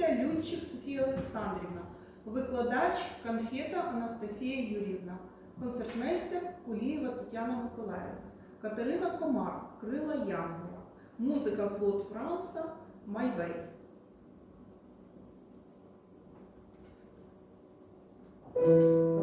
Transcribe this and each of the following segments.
Доповідниця Люнчик Софія Олександрівна, викладач конфета Анастасія Юрівна, концертмейстер Кулієва Тетяна Миколаївна, Катерина Комар, Крила Янгола, музика Флот Франса Майвей. Thank you.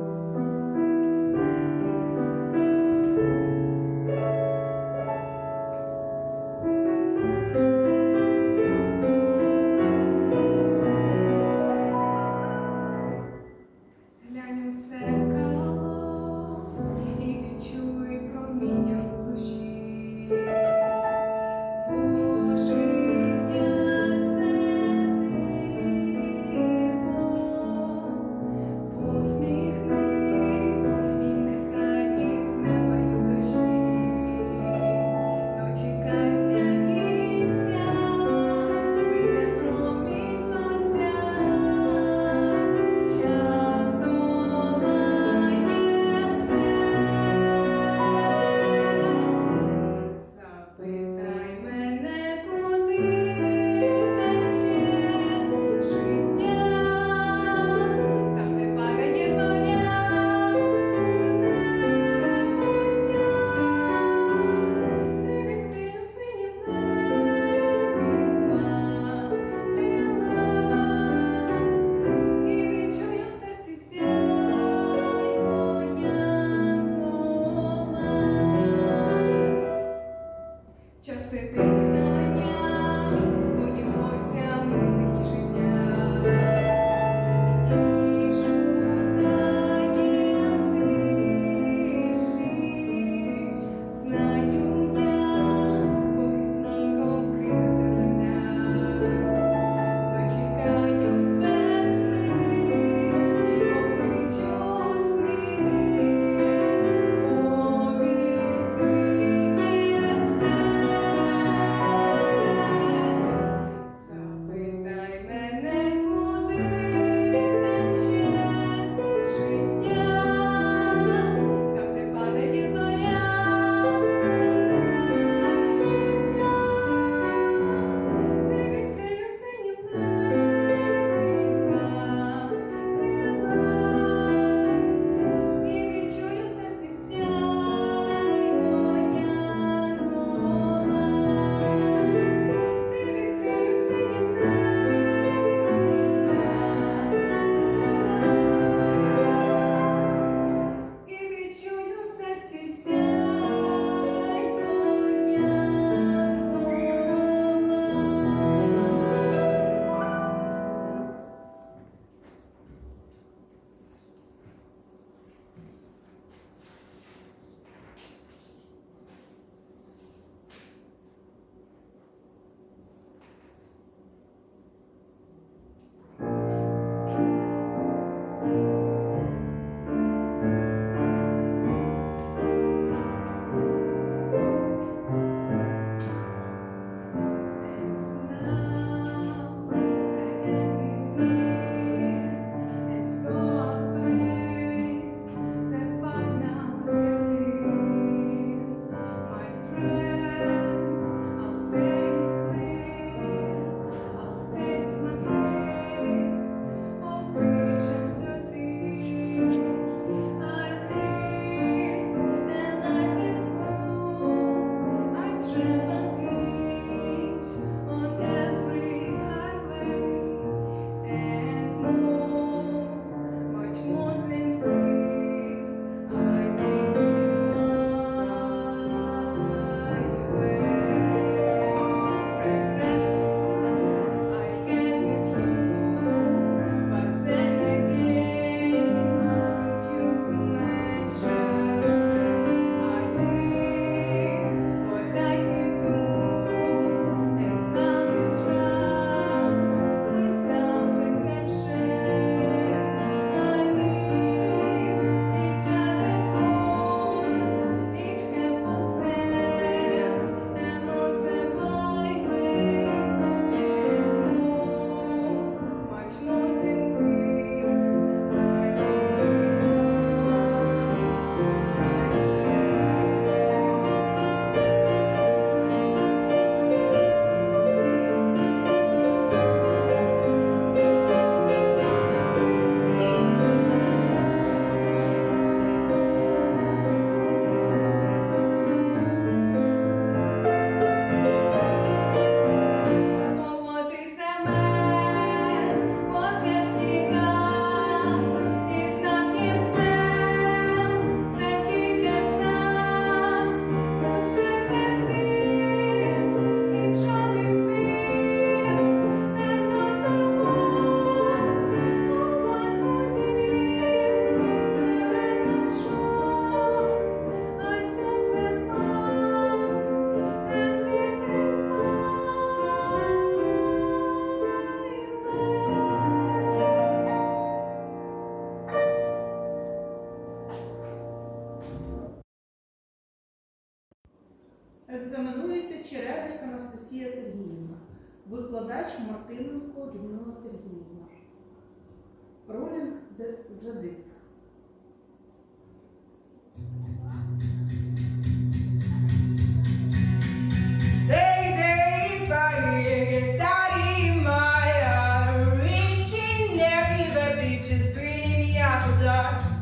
die.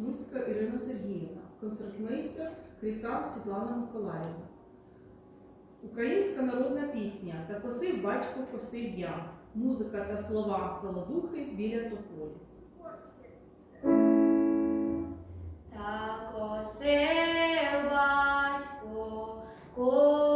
Смульська Ірина Сергіївна, концертмейстер Крісан Світлана Миколаївна. Українська народна пісня та косив батько косив я. Музика та слова солодухи біля тополі. Та косив батько. косив